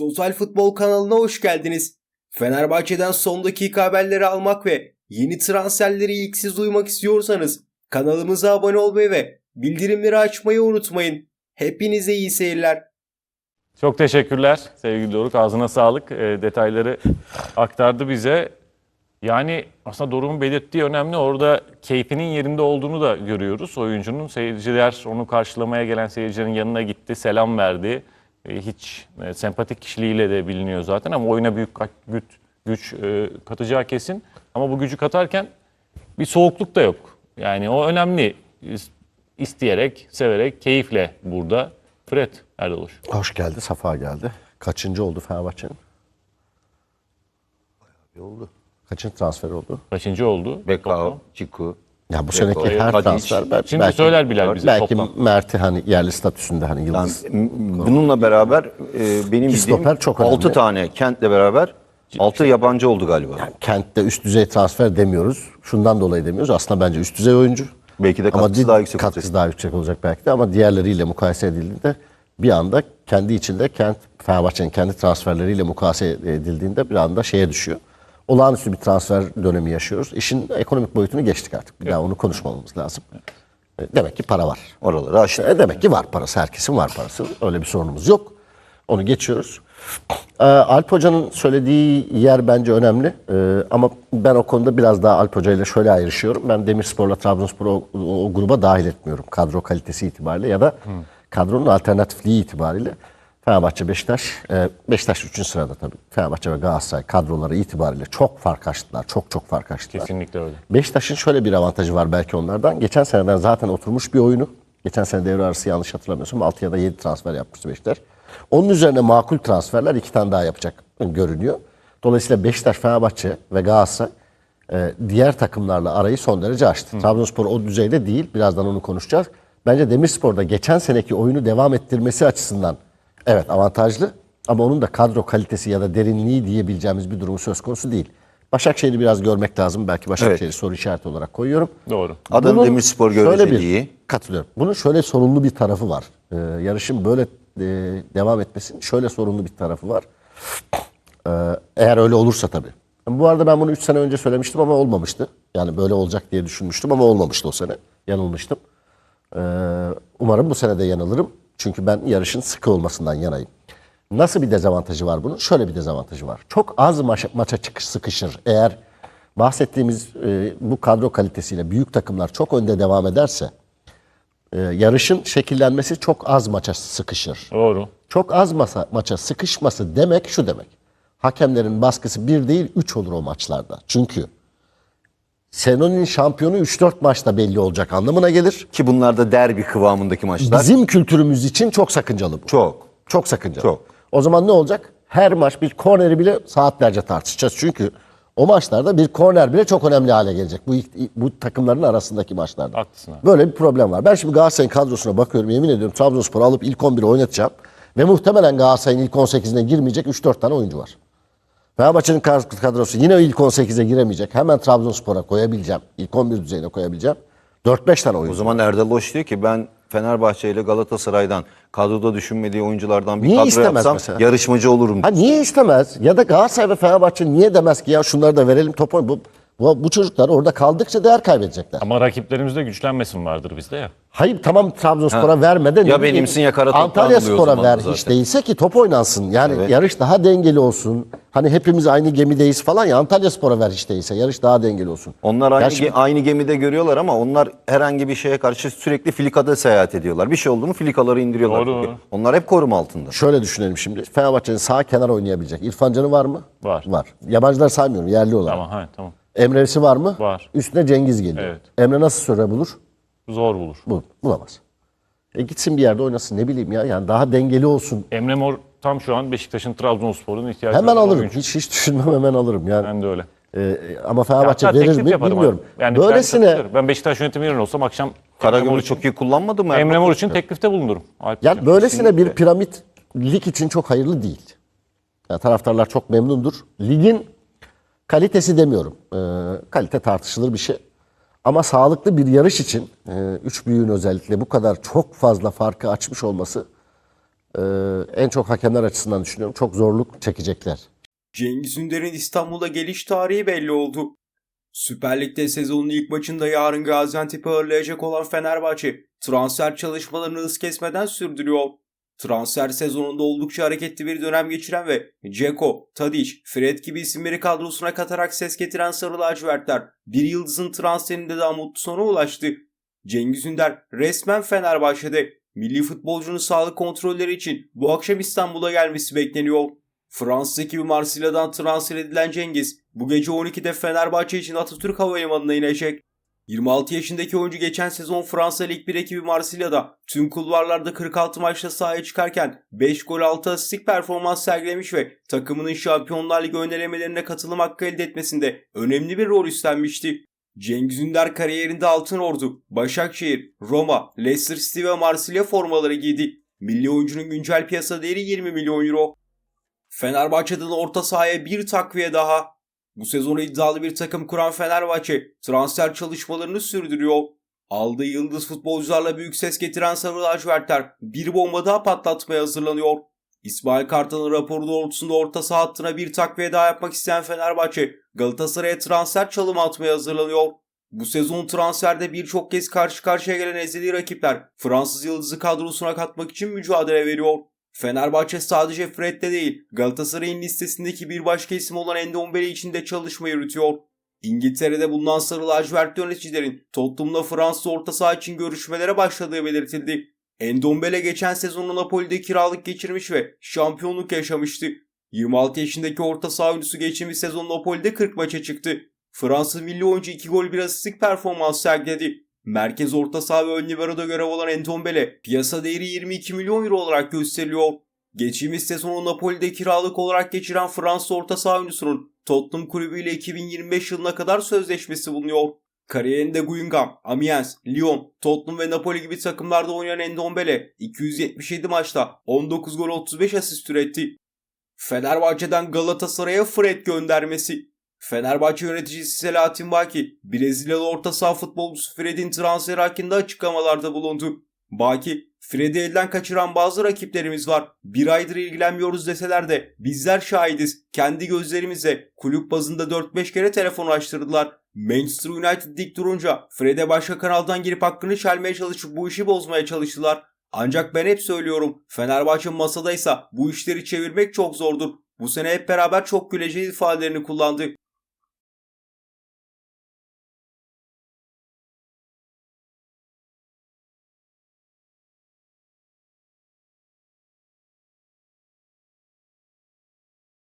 Total Futbol kanalına hoş geldiniz. Fenerbahçe'den son dakika haberleri almak ve yeni transferleri ilk siz duymak istiyorsanız kanalımıza abone olmayı ve bildirimleri açmayı unutmayın. Hepinize iyi seyirler. Çok teşekkürler sevgili Doruk. Ağzına sağlık. E, detayları aktardı bize. Yani aslında Doruk'un belirttiği önemli. Orada keyfinin yerinde olduğunu da görüyoruz. Oyuncunun seyirciler onu karşılamaya gelen seyircilerin yanına gitti, selam verdi. E, hiç e, sempatik kişiliğiyle de biliniyor zaten ama oyuna büyük güç, güç e, katacağı kesin. Ama bu gücü katarken bir soğukluk da yok. Yani o önemli. İs- İsteyerek, severek, keyifle burada. Fred Erdaloş. Hoş geldi, Safa geldi. Kaçıncı oldu Fenerbahçe'nin? Bir oldu. Kaçıncı transfer oldu? Kaçıncı oldu? Bekao, Çiku. Ya bu seneki her Tadic. transfer ben- Şimdi söyler Bilal bize Belki toplam. Mert'i hani yerli statüsünde hani Yani, yıldız. m- bununla beraber e, benim bildiğim çok önemli. 6 tane Kent'le beraber 6 yabancı oldu galiba. Yani kentte üst düzey transfer demiyoruz. Şundan dolayı demiyoruz. Aslında bence üst düzey oyuncu. Belki de Ama katkısı di- daha yüksek katkısı olacak. daha yüksek olacak belki de ama diğerleriyle mukayese edildiğinde bir anda kendi içinde kent Fenerbahçe'nin kendi transferleriyle mukayese edildiğinde bir anda şeye düşüyor. Olağanüstü bir transfer dönemi yaşıyoruz. İşin ekonomik boyutunu geçtik artık. Bir daha onu konuşmamamız lazım. E, Demek ki para var. Oraları aştı. E demek ki var parası. Herkesin var parası. Öyle bir sorunumuz yok. Onu geçiyoruz. Ee, Alp Hoca'nın söylediği yer bence önemli. Ee, ama ben o konuda biraz daha Alp Hoca ile şöyle ayrışıyorum. Ben Demirspor'la Trabzonspor'u o, o- o gruba dahil etmiyorum. Kadro kalitesi itibariyle ya da kadronun alternatifliği itibariyle. Fenerbahçe, Beşiktaş, e, Beşiktaş 3. sırada tabii. Fenerbahçe ve Galatasaray kadroları itibariyle çok fark açtılar. Çok çok fark açtılar. Kesinlikle öyle. Beşiktaş'ın şöyle bir avantajı var belki onlardan. Geçen seneden zaten oturmuş bir oyunu. Geçen sene devre arası yanlış hatırlamıyorsam 6 ya da 7 transfer yapmıştı Beşiktaş. Onun üzerine makul transferler iki tane daha yapacak görünüyor. Dolayısıyla Beşiktaş, Fenerbahçe ve Galatasaray e, diğer takımlarla arayı son derece açtı. Trabzonspor o düzeyde değil. Birazdan onu konuşacağız. Bence Demirspor'da geçen seneki oyunu devam ettirmesi açısından evet avantajlı. Ama onun da kadro kalitesi ya da derinliği diyebileceğimiz bir durumu söz konusu değil. Başakşehir'i biraz görmek lazım. Belki Başakşehir'i Evet. soru işareti olarak koyuyorum. Doğru. Adana Bunun Demirspor şöyle görece bir- iyi. Katılıyorum. Bunun şöyle sorunlu bir tarafı var. Ee, yarışın böyle e, devam etmesinin şöyle sorunlu bir tarafı var. Ee, eğer öyle olursa tabii. Bu arada ben bunu 3 sene önce söylemiştim ama olmamıştı. Yani böyle olacak diye düşünmüştüm ama olmamıştı o sene. Yanılmıştım. Ee, umarım bu sene de yanılırım. Çünkü ben yarışın sıkı olmasından yanayım. Nasıl bir dezavantajı var bunun? Şöyle bir dezavantajı var. Çok az maça, maça çıkış sıkışır. Eğer bahsettiğimiz e, bu kadro kalitesiyle büyük takımlar çok önde devam ederse e, yarışın şekillenmesi çok az maça sıkışır. Doğru. Çok az masa, maça sıkışması demek şu demek. Hakemlerin baskısı bir değil üç olur o maçlarda. Çünkü Seno'nun şampiyonu 3-4 maçta belli olacak anlamına gelir. Ki bunlar da derbi kıvamındaki maçlar. Bizim kültürümüz için çok sakıncalı bu. Çok. Çok sakıncalı. Çok. O zaman ne olacak? Her maç bir korneri bile saatlerce tartışacağız. Çünkü o maçlarda bir korner bile çok önemli hale gelecek. Bu, bu takımların arasındaki maçlarda. Haklısın abi. Böyle bir problem var. Ben şimdi Galatasaray'ın kadrosuna bakıyorum. Yemin ediyorum Trabzonspor'u alıp ilk 11'i oynatacağım. Ve muhtemelen Galatasaray'ın ilk 18'ine girmeyecek 3-4 tane oyuncu var. Fenerbahçe'nin kad- kadrosu yine ilk 18'e giremeyecek. Hemen Trabzonspor'a koyabileceğim. İlk 11 düzeyine koyabileceğim. 4-5 tane O oyuncu. zaman Erdal Hoş diyor ki ben Fenerbahçe ile Galatasaray'dan kadroda düşünmediği oyunculardan bir Niye kadro istemez yapsam mesela? yarışmacı olurum. Ha niye istemez? Ya da Galatasaray ve Fenerbahçe niye demez ki ya şunları da verelim top oyn- bu, bu, bu çocuklar orada kaldıkça değer kaybedecekler. Ama rakiplerimizde güçlenmesin vardır bizde ya. Hayır tamam Trabzonspor'a vermeden Ya benimsin ya kara toprağın Antalya o Spor'a ver da hiç zaten. değilse ki top oynansın. Yani Evet. yarış daha dengeli olsun. Hani hepimiz aynı gemideyiz falan ya Antalya Spor'a ver hiç değilse yarış daha dengeli olsun. Onlar aynı, Ya şimdi- ge- aynı gemide görüyorlar ama onlar herhangi bir şeye karşı sürekli filikada seyahat ediyorlar. Bir şey oldu mu filikaları indiriyorlar. Doğru. Onlar hep koruma altında. Şöyle düşünelim şimdi. Fenerbahçe'nin sağ kenar oynayabilecek. İrfan Can'ı var mı? Var. Var. Yabancılar saymıyorum yerli olarak. Tamam, ha, tamam. Emre'si var mı? Var. Üstüne Cengiz geliyor. Evet. Emre nasıl süre bulur? Zor bulur. Bu, bulamaz. E gitsin bir yerde oynasın ne bileyim ya. Yani daha dengeli olsun. Emre Mor tam şu an Beşiktaş'ın Trabzonspor'un ihtiyacı Hemen olan alırım. oyuncu. Hiç hiç düşünmem hemen alırım. Yani Ben de öyle. e, ama Fenerbahçe Hatta verir teklif mi yaparım bilmiyorum. abi. Yani Böylesine Ben, ben Beşiktaş yönetimi yerine olsam akşam Emre Karagümrük için, çok iyi kullanmadı mı? Emre? Mor için teklifte bulunurum. Alp yani hocam. böylesine bir piramit lig için çok hayırlı değil. Yani taraftarlar çok memnundur. Ligin kalitesi demiyorum. E, kalite tartışılır bir şey. Ama sağlıklı bir yarış için e, üç büyüğün özellikle bu kadar çok fazla farkı açmış olması e, en çok hakemler açısından düşünüyorum. Çok zorluk çekecekler. Cengiz Ünder'in İstanbul'a geliş tarihi belli oldu. Süper Lig'de sezonun ilk maçında yarın Gaziantep'i ağırlayacak olan Fenerbahçe transfer çalışmalarını hız kesmeden sürdürüyor. Transfer sezonunda oldukça hareketli bir dönem geçiren ve Ceko, Tadic, Fred gibi isimleri kadrosuna katarak ses getiren Sarı Lacivertler bir yıldızın transferinde daha mutlu sona ulaştı. Cengiz Ünder resmen Fenerbahçe'de. Milli futbolcunun sağlık kontrolleri için bu akşam İstanbul'a gelmesi bekleniyor. Fransız ekibi Marsilya'dan transfer edilen Cengiz bu gece 12'de Fenerbahçe için Atatürk Havalimanı'na inecek. 26 yaşındaki oyuncu geçen sezon Fransa Lig 1 ekibi Marsilya'da tüm kulvarlarda 46 maçta sahaya çıkarken 5 gol 6 asistlik performans sergilemiş ve takımının Şampiyonlar Ligi önelemelerine katılım hakkı elde etmesinde önemli bir rol üstlenmişti. Cengiz Ünder kariyerinde Altın Ordu, Başakşehir, Roma, Leicester City ve Marsilya formaları giydi. Milli oyuncunun güncel piyasa değeri 20 milyon euro. Fenerbahçe'den orta sahaya bir takviye daha. Bu sezonu iddialı bir takım kuran Fenerbahçe transfer çalışmalarını sürdürüyor. Aldığı yıldız futbolcularla büyük ses getiren Sarı Lacivertler bir bomba daha patlatmaya hazırlanıyor. İsmail Kartal'ın raporu doğrultusunda orta saha hattına bir takviye daha yapmak isteyen Fenerbahçe Galatasaray'a transfer çalımı atmaya hazırlanıyor. Bu sezon transferde birçok kez karşı karşıya gelen ezeli rakipler Fransız yıldızı kadrosuna katmak için mücadele veriyor. Fenerbahçe sadece Fred'de değil Galatasaray'ın listesindeki bir başka isim olan Endombele için de çalışma yürütüyor. İngiltere'de bulunan sarı lacivert yöneticilerin Tottenham'la Fransız orta saha için görüşmelere başladığı belirtildi. Endombele geçen sezonu Napoli'de kiralık geçirmiş ve şampiyonluk yaşamıştı. 26 yaşındaki orta saha oyuncusu geçtiğimiz sezon Napoli'de 40 maça çıktı. Fransız milli oyuncu 2 gol 1 asistlik performans sergiledi. Merkez orta saha ve ön libero'da görev alan Endombele piyasa değeri 22 milyon euro olarak gösteriliyor. Geçtiğimiz sezonu Napoli'de kiralık olarak geçiren Fransız orta saha oyuncusunun Tottenham kulübüyle 2025 yılına kadar sözleşmesi bulunuyor. Kariyerinde Guingamp, Amiens, Lyon, Tottenham ve Napoli gibi takımlarda oynayan Endombele 277 maçta 19 gol 35 asist üretti. Fenerbahçe'den Galatasaray'a Fred göndermesi. Fenerbahçe yöneticisi Selahattin Baki, Brezilyalı orta saha futbolcusu Fred'in transferi hakkında açıklamalarda bulundu. Baki, Fred'i elden kaçıran bazı rakiplerimiz var. Bir aydır ilgilenmiyoruz deseler de bizler şahidiz. Kendi gözlerimizle kulüp bazında 4-5 kere telefon açtırdılar. Manchester United dik durunca Fred'e başka kanaldan girip hakkını çelmeye çalışıp bu işi bozmaya çalıştılar. Ancak ben hep söylüyorum Fenerbahçe masadaysa bu işleri çevirmek çok zordur. Bu sene hep beraber çok güleceğiz ifadelerini kullandı.